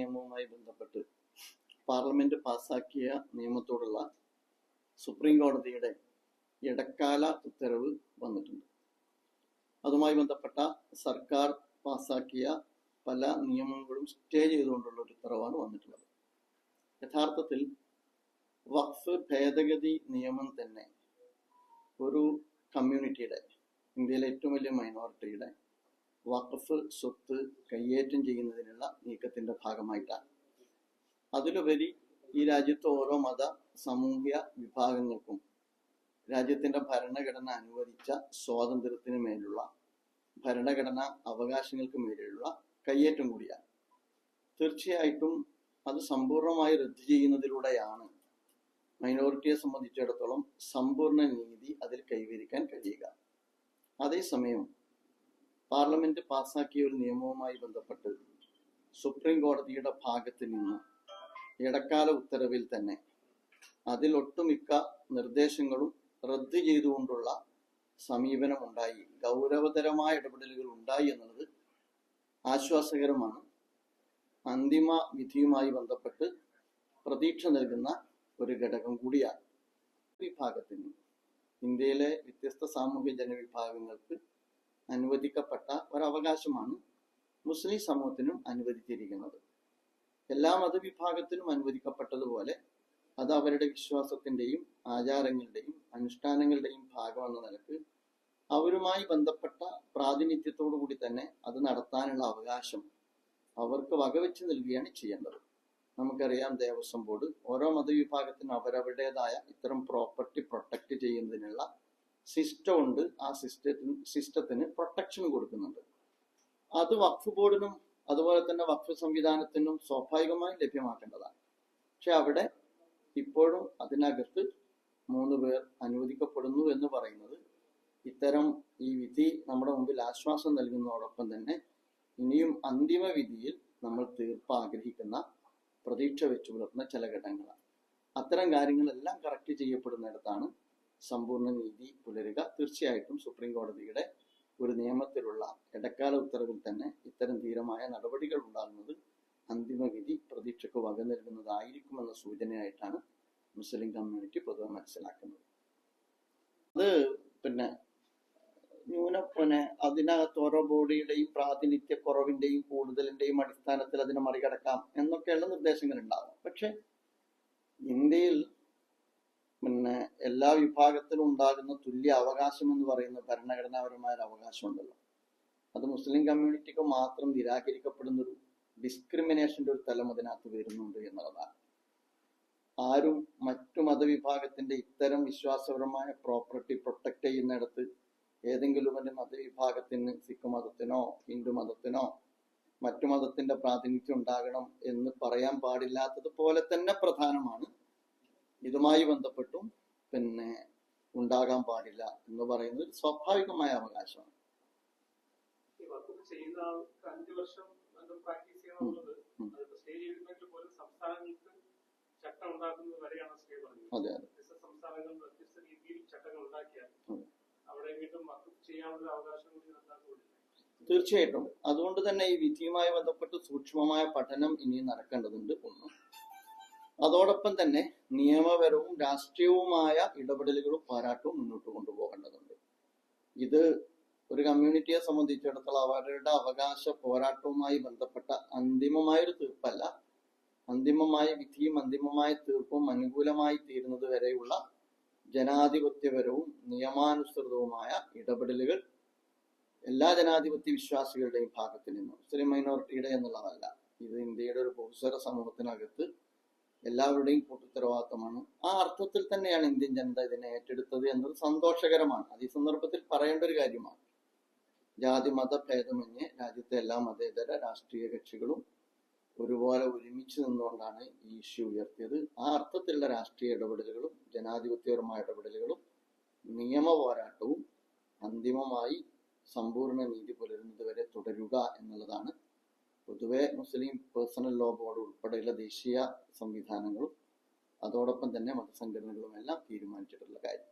നിയമവുമായി ബന്ധപ്പെട്ട് പാർലമെന്റ് പാസാക്കിയ നിയമത്തോടുള്ള സുപ്രീം കോടതിയുടെ ഇടക്കാല ഉത്തരവ് വന്നിട്ടുണ്ട്. അതുമായി ബന്ധപ്പെട്ട സർക്കാർ പാസാക്കിയ പല നിയമങ്ങളും സ്റ്റേ ചെയ്തുകൊണ്ടുള്ള ഒരു ഉത്തരവാണ് വന്നിട്ടുള്ളത്. യഥാർത്ഥത്തിൽ വഖഫ് ഭേദഗതി നിയമം തന്നെ ഒരു കമ്മ്യൂണിറ്റിയുടെ ഇന്ത്യയിലെ ഏറ്റവും വലിയ മൈനോറിറ്റിയുടെ വഖഫ് സ്വത്ത് കൈയേറ്റം ചെയ്യുന്നതിനുള്ള നീക്കത്തിന്റെ ഭാഗമായിട്ടാണ്. അതിലുപരി ഈ രാജ്യത്തെ ഓരോ മത സാമൂഹ്യ വിഭാഗങ്ങൾക്കും രാജ്യത്തിന്റെ ഭരണഘടന അനുവദിച്ച സ്വാതന്ത്ര്യത്തിന് മേലുള്ള ഭരണഘടനാ അവകാശങ്ങൾക്ക് മേലുള്ള കയ്യേറ്റം കൂടിയാണ്. തീർച്ചയായിട്ടും അത് സമ്പൂർണമായി റദ്ദു ചെയ്യുന്നതിലൂടെയാണ് മൈനോറിറ്റിയെ സംബന്ധിച്ചിടത്തോളം സമ്പൂർണ നീതി അതിൽ കൈവരിക്കാൻ കഴിയുക. അതേസമയം പാർലമെന്റ് പാസാക്കിയ ഒരു നിയമവുമായി ബന്ധപ്പെട്ട് സുപ്രീം കോടതിയുടെ ഭാഗത്ത് നിന്ന് ഇടക്കാല ഉത്തരവിൽ തന്നെ അതിൽ ഒട്ടുമിക്ക നിർദ്ദേശങ്ങളും റദ്ദ് ചെയ്തുകൊണ്ടുള്ള സമീപനം ഉണ്ടായി ഗൗരവതരമായ ഇടപെടലുകൾ ഉണ്ടായി എന്നുള്ളത് ആശ്വാസകരമാണ്. അന്തിമ വിധിയുമായി ബന്ധപ്പെട്ട് പ്രതീക്ഷ നൽകുന്ന ഒരു ഘടകം കൂടിയാണ്. വിഭാഗത്തിന് ഇന്ത്യയിലെ വ്യത്യസ്ത സാമൂഹ്യ ജനവിഭാഗങ്ങൾക്ക് അനുവദിക്കപ്പെട്ട ഒരവകാശമാണ് മുസ്ലിം സമൂഹത്തിനും അനുവദിച്ചിരിക്കുന്നത്. എല്ലാ മതവിഭാഗത്തിനും അനുവദിക്കപ്പെട്ടതുപോലെ അത് അവരുടെ വിശ്വാസത്തിന്റെയും ആചാരങ്ങളുടെയും അനുഷ്ഠാനങ്ങളുടെയും ഭാഗമെന്ന നിലയ്ക്ക് അവരുമായി ബന്ധപ്പെട്ട പ്രാതിനിധ്യത്തോടു കൂടി തന്നെ അത് നടത്താനുള്ള അവകാശം അവർക്ക് വകവെച്ച് നൽകുകയാണ് ചെയ്യേണ്ടത്. നമുക്കറിയാം ദേവസ്വം ബോർഡ് ഓരോ മതവിഭാഗത്തിനും അവരവരുടേതായ ഇത്തരം പ്രോപ്പർട്ടി പ്രൊട്ടക്ട് ചെയ്യുന്നതിനുള്ള സിസ്റ്റം ഉണ്ട് ആ സിസ്റ്റത്തിന് സിസ്റ്റത്തിന് പ്രൊട്ടക്ഷൻ കൊടുക്കുന്നുണ്ട്. അത് വഖഫ് ബോർഡിനും അതുപോലെ തന്നെ വഖഫ് സംവിധാനത്തിനും സ്വാഭാവികമായും ലഭ്യമാക്കേണ്ടതാണ്. പക്ഷെ അവിടെ ഇപ്പോഴും അതിനകത്ത് മൂന്ന് പേർ അനുവദിക്കപ്പെടുന്നു എന്ന് പറയുന്നത് ഇത്തരം ഈ വിധി നമ്മുടെ മുമ്പിൽ ആശ്വാസം നൽകുന്നതോടൊപ്പം തന്നെ ഇനിയും അന്തിമ വിധിയിൽ നമ്മൾ തീർപ്പ് ആഗ്രഹിക്കുന്ന പ്രതീക്ഷ വെച്ചു പുലർത്തുന്ന ചില ഘട്ടങ്ങളാണ്. അത്തരം കാര്യങ്ങളെല്ലാം കറക്റ്റ് ചെയ്യപ്പെടുന്നിടത്താണ് സമ്പൂർണ നീതി പുലരുക. തീർച്ചയായിട്ടും സുപ്രീം കോടതിയുടെ ഒരു നിയമത്തിലുള്ള ഇടക്കാല ഉത്തരവിൽ തന്നെ ഇത്തരം ധീരമായ നടപടികൾ ഉണ്ടാകുന്നത് അന്തിമ വിധി പ്രതീക്ഷയ്ക്ക് വക നൽകുന്നതായിരിക്കുമെന്ന സൂചനയായിട്ടാണ് മുസ്ലിം കമ്മ്യൂണിറ്റി പൊതുവെ മനസ്സിലാക്കുന്നത്. അത് പിന്നെ ന്യൂനപ്പനെ അതിനകത്ത് ഓരോ ബോഡിയുടെയും പ്രാതിനിധ്യ കുറവിന്റെയും കൂടുതലിന്റെയും അടിസ്ഥാനത്തിൽ അതിനെ മറികടക്കാം എന്നൊക്കെയുള്ള നിർദ്ദേശങ്ങൾ ഉണ്ടാകും പക്ഷെ ഇന്ത്യയിൽ പിന്നെ എല്ലാ വിഭാഗത്തിലും ഉണ്ടാകുന്ന തുല്യ അവകാശം എന്ന് പറയുന്ന ഭരണഘടനാപരമായ ഒരു അവകാശം ഉണ്ടല്ലോ അത് മുസ്ലിം കമ്മ്യൂണിറ്റിക്ക് മാത്രം നിരാകരിക്കപ്പെടുന്ന ഒരു ഡിസ്ക്രിമിനേഷന്റെ ഒരു തലം അതിനകത്ത് വരുന്നുണ്ട് എന്നുള്ളതാണ്. ആരും മറ്റു മതവിഭാഗത്തിന്റെ ഇത്തരം വിശ്വാസപരമായ പ്രോപ്പർട്ടി പ്രൊട്ടക്ട് ചെയ്യുന്നിടത്ത് ഏതെങ്കിലും ഒരു മതവിഭാഗത്തിന് സിഖ് മതത്തിനോ ഹിന്ദു മതത്തിനോ മറ്റു മതത്തിന്റെ പ്രാതിനിധ്യം ഉണ്ടാകണം എന്ന് പറയാൻ പാടില്ലാത്തത് പോലെ തന്നെ പ്രധാനമാണ് ഇതുമായി ബന്ധപ്പെട്ടും പിന്നെ ഉണ്ടാകാൻ പാടില്ല എന്ന് പറയുന്നത് ഒരു സ്വാഭാവികമായ അവകാശമാണ്. അത് അതെ. തീർച്ചയായിട്ടും. അതുകൊണ്ട് തന്നെ ഈ വിധിയുമായി ബന്ധപ്പെട്ട് സൂക്ഷ്മമായ പഠനം ഇനി നടക്കേണ്ടതുണ്ട്. ഒന്ന് അതോടൊപ്പം തന്നെ നിയമപരവും രാഷ്ട്രീയവുമായ ഇടപെടലുകളും പാരാട്ടവും മുന്നോട്ട് കൊണ്ടുപോകേണ്ടതുണ്ട്. ഇത് ഒരു കമ്മ്യൂണിറ്റിയെ സംബന്ധിച്ചിടത്തോളം അവരുടെ അവകാശ പോരാട്ടവുമായി ബന്ധപ്പെട്ട അന്തിമമായ ഒരു തീർപ്പല്ല. അന്തിമമായ വിധിയും അന്തിമമായ തീർപ്പും അനുകൂലമായി തീരുന്നത് വരെയുള്ള ജനാധിപത്യപരവും നിയമാനുസൃതവുമായ ഇടപെടലുകൾ എല്ലാ ജനാധിപത്യ വിശ്വാസികളുടെയും ഭാഗത്ത് നിന്നും മുസ്ലിം മൈനോറിറ്റിയുടെ എന്നുള്ളതല്ല. ഇത് ഇന്ത്യയുടെ ഒരു ബഹുസ്വര സമൂഹത്തിനകത്ത് എല്ലാവരുടെയും കൂട്ടുത്തരവാദിത്തമാണ് ആ അർത്ഥത്തിൽ തന്നെയാണ് ഇന്ത്യൻ ജനത ഇതിനെ ഏറ്റെടുത്തത് എന്നത് സന്തോഷകരമാണ്. അത് ഈ സന്ദർഭത്തിൽ പറയേണ്ട ഒരു കാര്യമാണ്. ജാതി മത ഭേദമന്യേ രാജ്യത്തെ എല്ലാ മതേതര രാഷ്ട്രീയ കക്ഷികളും ഒരുപോലെ ഒരുമിച്ച് നിന്നുകൊണ്ടാണ് ഈ ഇഷ്യൂ ഉയർത്തിയത്. ആ അർത്ഥത്തിലുള്ള രാഷ്ട്രീയ ഇടപെടലുകളും ജനാധിപത്യപരമായ ഇടപെടലുകളും നിയമ പോരാട്ടവും അന്തിമമായി സമ്പൂർണ നീതി പുലരുന്നത് വരെ തുടരുക എന്നുള്ളതാണ് പൊതുവെ മുസ്ലിം പേഴ്സണൽ ലോ ബോർഡ് ഉൾപ്പെടെയുള്ള ദേശീയ സംവിധാനങ്ങളും അതോടൊപ്പം തന്നെ മതസംഘടനകളും എല്ലാം തീരുമാനിച്ചിട്ടുള്ള കാര്യം.